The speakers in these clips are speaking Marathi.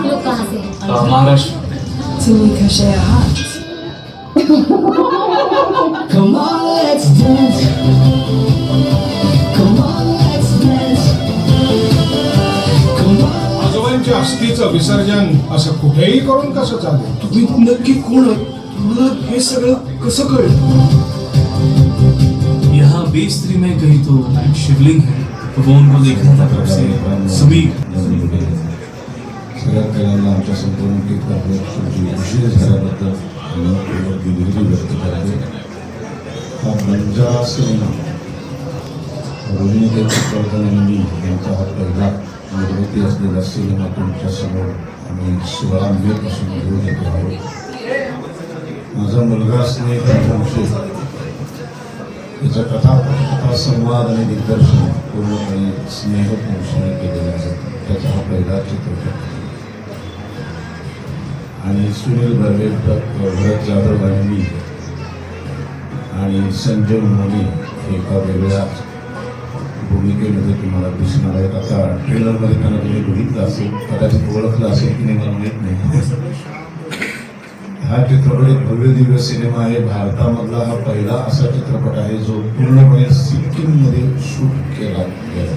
आप लोग कहाँ से हैं अ, महाराष्ट्र तुम्ही कसे आहात Come on, let's dance. Come on, let's dance. Come on. आजोबांच्या अस्थीचं विसर्जन असं कुठेही करून कसं चालेल तुम्ही नक्की कोण आहात? तुम्हाला हे सगळं कसं कळलं यहाँ बेस्त्री में कहीं तो शिवलिंग है तो वो उनको देखना था कब से समीर सगळ्यात पहिल्यांदा आमच्या संपूर्ण टीमतर्फे उशीर झाल्याबद्दल दिलगिरी व्यक्त करते हा रोहिणी मी यांचा हा पहिला निर्मिती असलेला सिनेमा आम्ही आहोत माझा मुलगा स्नेह कथा कथा संवाद आणि दिग्दर्शन पूर्णपणे स्नेह वंशीने केलेलं आहे त्याचा हा पहिला चित्रपट आणि सुनील बर्वे भरत जाधव गांधी आणि संजय मोने एका वेगळ्या भूमिकेमध्ये तुम्हाला दिसणार आहेत. आता ट्रेलरमध्ये त्यांना तुम्ही बघितलं असेल कदाचित ओळखलं असेल की नाही मला माहीत नाही. हा चित्रपट एक भव्य दिव्य सिनेमा आहे. भारतामधला हा पहिला असा चित्रपट आहे जो पूर्णपणे सिक्कीममध्ये शूट केला गेला.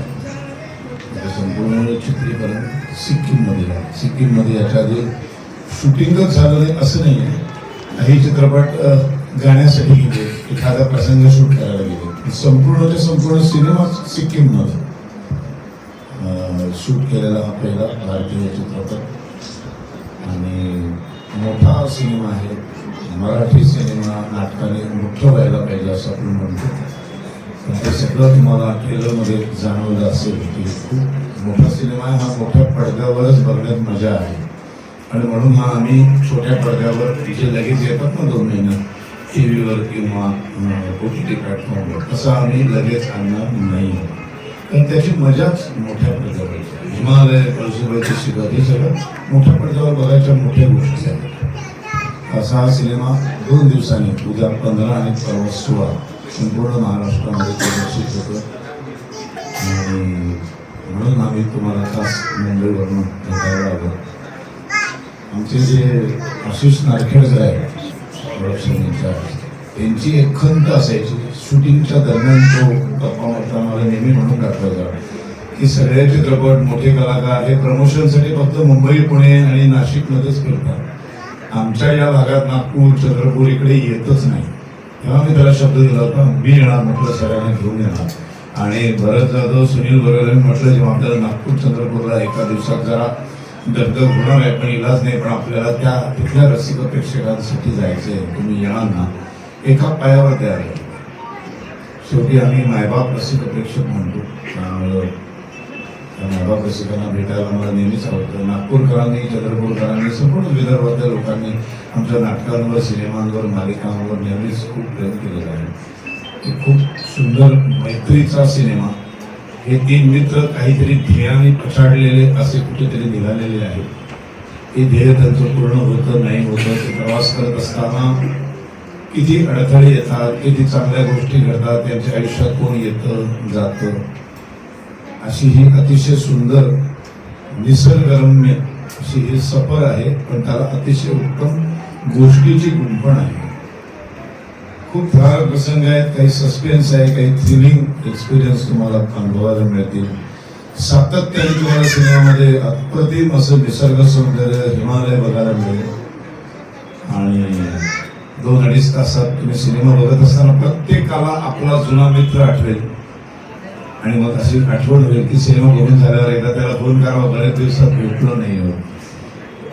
म्हणजे संपूर्ण चित्रीकरण सिक्कीममध्ये आहे सिक्कीममध्ये याच्या आधी शूटिंगच झालं नाही असं नाही आहे. हे चित्रपट गाण्यासाठी गेले. एखादा प्रसंग शूट करायला गेले. संपूर्णच्या संपूर्ण सिनेमा सिक्कीममध्ये शूट केलेला हा पहिला भारतीय चित्रपट. आणि मोठा सिनेमा आहे. मराठी सिनेमा नाटकाने मोठं व्हायला पाहिजे असं आपण म्हणतो. पण ते सगळं तुम्हाला ट्रेलरमध्ये जाणवलं असेल की खूप मोठा सिनेमा आहे. हा मोठ्या पडद्यावरच बघण्यात मजा आहे. आणि म्हणून हा आम्ही छोट्या पडद्यावर तिचे लगेच येतात ना दोन महिन्यात टी व्हीवर किंवा ओ टी टी प्लॅटफॉर्मवर तसं आम्ही लगेच आणणार नाही. कारण त्याची मजाच मोठ्या पडद्यावर हिमालय कळसुबाईची शिखर हे सगळं मोठ्या पडद्यावर बघायच्या मोठ्या गोष्टी आहेत. असा हा सिनेमा दोन दिवसांनी उद्या पंधरा आणि परवा सोळा संपूर्ण महाराष्ट्रामध्ये प्रदर्शित होतं. आणि म्हणून आम्ही तुम्हाला खास मुंबईवरून भेटायला आलो. आमचे जे आशिष नारखेडकर आहेत प्रोडक्शन इन्चार्ज त्यांची एक खंत असायची शूटिंगच्या दरम्यान तो गप्पा मारता मला नेहमी म्हणून दाखवायचा की सगळे चित्रपट मोठे कलाकार हे प्रमोशनसाठी फक्त मुंबई पुणे आणि नाशिकमध्येच फिरतात आमच्या या भागात नागपूर चंद्रपूर इकडे येतच नाही तेव्हा मी त्याला शब्द दिला होता मी येणार म्हटलं सगळ्यांना घेऊन येणार आणि भरत जाधव सुनील बरोबर म्हटलं जेव्हा आपल्याला नागपूर चंद्रपूरला एका दिवसात जरा दगदग होणार आहे पण इलाज नाही पण आपल्याला त्या तिथल्या रसिक प्रेक्षकांसाठी आहे तुम्ही येणार ना. एका पायावर तयार आहे शेवटी आम्ही मायबाप रसिक प्रेक्षक म्हणतो. त्यामुळं त्या मायबाप रसिकांना भेटायला मला नेहमीच आवडतं. नागपूरकरांनी चंद्रपूरकरांनी संपूर्ण विदर्भातल्या लोकांनी आमच्या नाटकांवर सिनेमांवर मालिकांवर नेहमीच खूप प्रेम केलेलं आहे. एक खूप सुंदर मैत्रीचा सिनेमा. हे तीन मित्र काहीतरी ध्येयाने पछाडलेले असे कुठेतरी निघालेले आहेत. हे ध्येय त्यांचं पूर्ण होतं नाही होतं ते प्रवास करत असताना किती अडथळे येतात किती चांगल्या गोष्टी घडतात त्यांच्या आयुष्यात कोण येतं जातं. अशी ही अतिशय सुंदर निसर्गरम्य अशी ही सफर आहे पण त्याला अतिशय उत्तम गोष्टीची गुंफण आहे. खूप फार प्रसंग आहेत काही सस्पेन्स आहे काही थ्रिलिंग एक्सपिरियन्स तुम्हाला अनुभवायला मिळतील. सातत्याने तुम्हाला सिनेमामध्ये अप्रतिम असं निसर्ग सौंदर्य हिमालय बघायला मिळेल. आणि दोन अडीच तासात तुम्ही सिनेमा बघत असताना प्रत्येकाला आपला जुना मित्र आठवेल. आणि मग अशी आठवण होईल की सिनेमा बघून झाल्यावर एकदा त्याला फोन करावा बऱ्याच दिवसात भेटलो नाही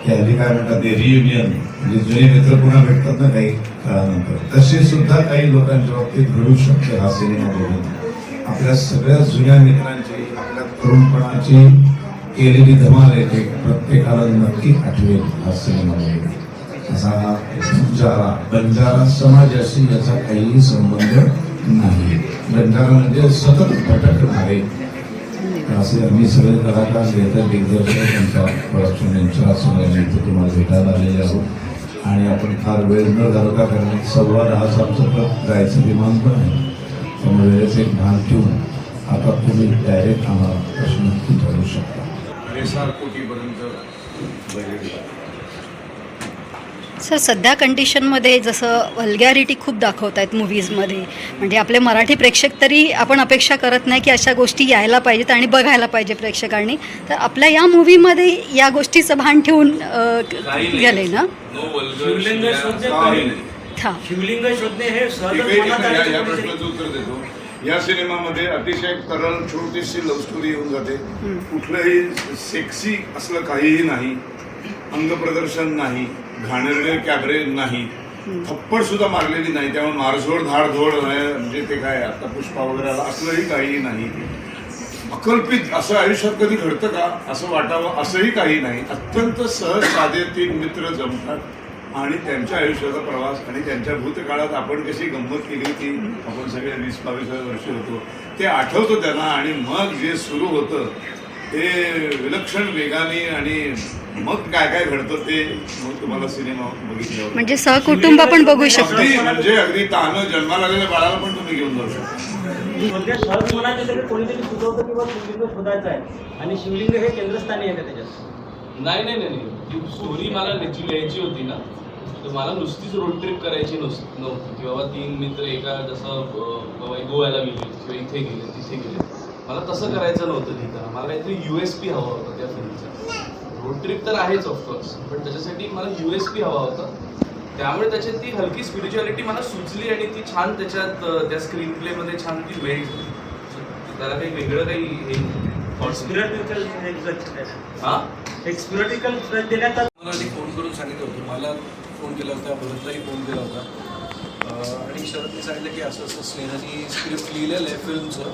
की हल्ली काय म्हणतात ते रियुनियन म्हणजे जुने मित्र पुन्हा भेटतात ना काही काळानंतर. तसे सुद्धा काही लोकांच्या बाबतीत घडू शकते हा सिनेमा बघून. आपल्या सगळ्या जुन्या मित्रांची आपल्या तरुणपणाची केलेली धमाल आहे ते प्रत्येकाला नक्की आठवेल हा सिनेमा बघून. असा हा बंजारा बंजारा समाजाशी याचा काहीही संबंध नाही. बंजारा म्हणजे सतत भटकणारे असे आम्ही सगळे कलाकार लेखक दिग्दर्शक त्यांच्या प्रोडक्शन यांच्या सगळ्यांनी तुम्हाला भेटायला आलेले आहोत. आणि आपण फार वेळ न घालवता कारण सव्वा दहाचं आमचं जायचं विमान पण आहे. त्यामुळे वेळेचं एक भान ठेवून आता तुम्ही डायरेक्ट आम्हाला प्रश्न विचारू शकता. साडेसात कोटीपर्यंत बजेट सर सध्या कंडिशनमध्ये जसं वल्गॅरिटी खूप दाखवत आहेत मूव्हीजमध्ये म्हणजे आपले मराठी प्रेक्षक तरी आपण अपेक्षा करत नाही की अशा गोष्टी यायला पाहिजेत आणि बघायला पाहिजे प्रेक्षकांनी. तर आपल्या या मूव्हीमध्ये या गोष्टीचं भान ठेवून गेले ना? शिवलिंग शोधणे हां. शिवलिंग शोधणे हे या- सिनेमामध्ये अतिशय तरल छोटीशी लव्ह स्टोरी येऊन जाते. कुठलंही सेक्सी असलं काहीही नाही. अंगप्रदर्शन नाही. घाणेरडे कॅबरे नाही. थप्पड सुद्धा मारलेली नाही. त्यामुळे मारझोड धाडधोड म्हणजे ते काय आता पुष्पा वगैरे आला असलंही काहीही नाही. अकल्पित असं आयुष्यात कधी घडतं का? असं वाटावं असंही काही नाही. अत्यंत सहज साधे तीन मित्र जमतात आणि त्यांच्या आयुष्याचा प्रवास आणि त्यांच्या भूतकाळात आपण कशी गंमत केली होती आपण सगळे वीस बावीस वर्ष होतो. ते आठवतं त्यांना आणि मग जे सुरू होतं ते विलक्षण वेगाने आणि मग काय काय घडतं ते मग तुम्हाला सिनेमा बघितल्यावर. म्हणजे सहकुटुंब पण बघू शकतो. अगदी म्हणजे अगदी तानं जन्माला आलेल्या बाळाला पण तुम्ही घेऊन जाऊ शकता. म्हणजे सहज कोणीतरी सुचवतं शिवलिंग शोधायचं आहे. आणि शिवलिंग हे केंद्रस्थानी त्याच्यात? नाही नाही नाही नाही. ती स्टोरी मला जी लिहायची होती ना. तर मला नुसतीच रोड ट्रिप करायची नस नव्हती. की बाबा तीन मित्र एका जसं अं, बाबा गोव्याला गेले किंवा इथे गेले तिथे गेले. मला तसं करायचं नव्हतं लिहिताना मला काहीतरी यू एस पी हवा होता त्या फिल्मचा रोड ट्रिप तर आहेच ऑफकोर्स पण त्याच्यासाठी मला यू एस पी हवा होता. त्यामुळे त्याच्यात ती हलकी स्पिरिच्युअलिटी मला सुचली आणि ती छान त्याच्यात त्या स्क्रीन प्लेमध्ये छान ती मेल्ट झाली त्याला काही वेगळं काही हे स्पिरिटिकल हां? एक स्पिरिटिकल देण्याचा मला आधी फोन करून सांगितलं होतं. मला फोन केला होता भरतलाही फोन केला होता. आणि शरदने सांगितलं की असं असं स्नेहानी स्क्रिप्ट लिहिलेलं आहे फिल्मचं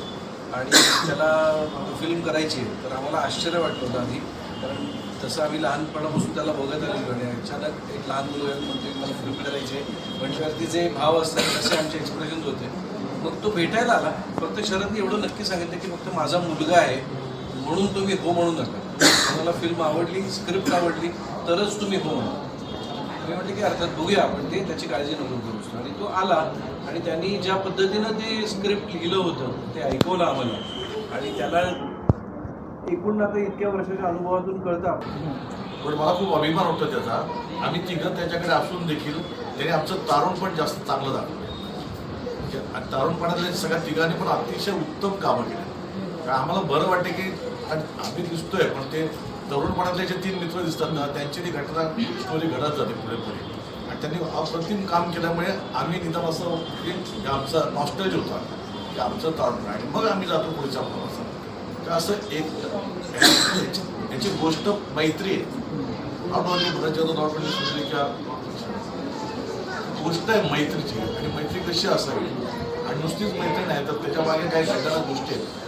आणि त्याला फिल्म करायची आहे. तर आम्हाला आश्चर्य वाटलं होतं आधी. कारण तसं आम्ही लहानपणापासून त्याला बघत आलेलो आणि अचानक एक लहान मुलगा येऊन म्हणते मला फिल्म करायचे आहे म्हटल्यावरती जे भाव असतात तसे आमचे एक्सप्रेशन्स होते. मग तो भेटायला आला. फक्त शरदने एवढं नक्की सांगितलं की फक्त माझा मुलगा आहे म्हणून तुम्ही हो म्हणू नका. तुम्हाला फिल्म आवडली स्क्रिप्ट आवडली तरच तुम्ही हो म्हणा. मी म्हटलं की अर्थात बघूया आपण ते त्याची काळजी नको करूच आणि तो आला आणि त्यांनी ज्या पद्धतीनं ते स्क्रिप्ट लिहिलं होतं ते ऐकवलं आम्हाला. आणि त्याला एकूण आता इतक्या वर्षाच्या अनुभवातून कळतं पण मला खूप अभिमान होता त्याचा. आम्ही तिघं त्याच्याकडे असून देखील त्याने आमचं तारुण पण जास्त चांगलं दाखवलं. म्हणजे आणि तारुणपणातल्या सगळ्या तिघांनी पण अतिशय उत्तम कामं केली. आम्हाला बरं वाटतं की आम्ही दिसतोय पण ते तरुणपणातले जे तीन मित्र दिसतात ना त्यांची ती घटना स्टोरी घडत जाते पुढे पुढे आणि त्यांनी अप्रतिम काम केल्यामुळे आम्ही निदान असं आमचा नॉस्टेज होता की आमचं तारुण. आणि मग आम्ही जातो पुढच्या प्रवासात तर असं एक याची- गोष्ट मैत्री आहे. Not only Bharat not only गोष्ट आहे मैत्रीची आणि मैत्री कशी असावी? आणि नुसतीच मैत्री नाही तर त्याच्यामागे काही घडणाऱ्या गोष्टी आहेत.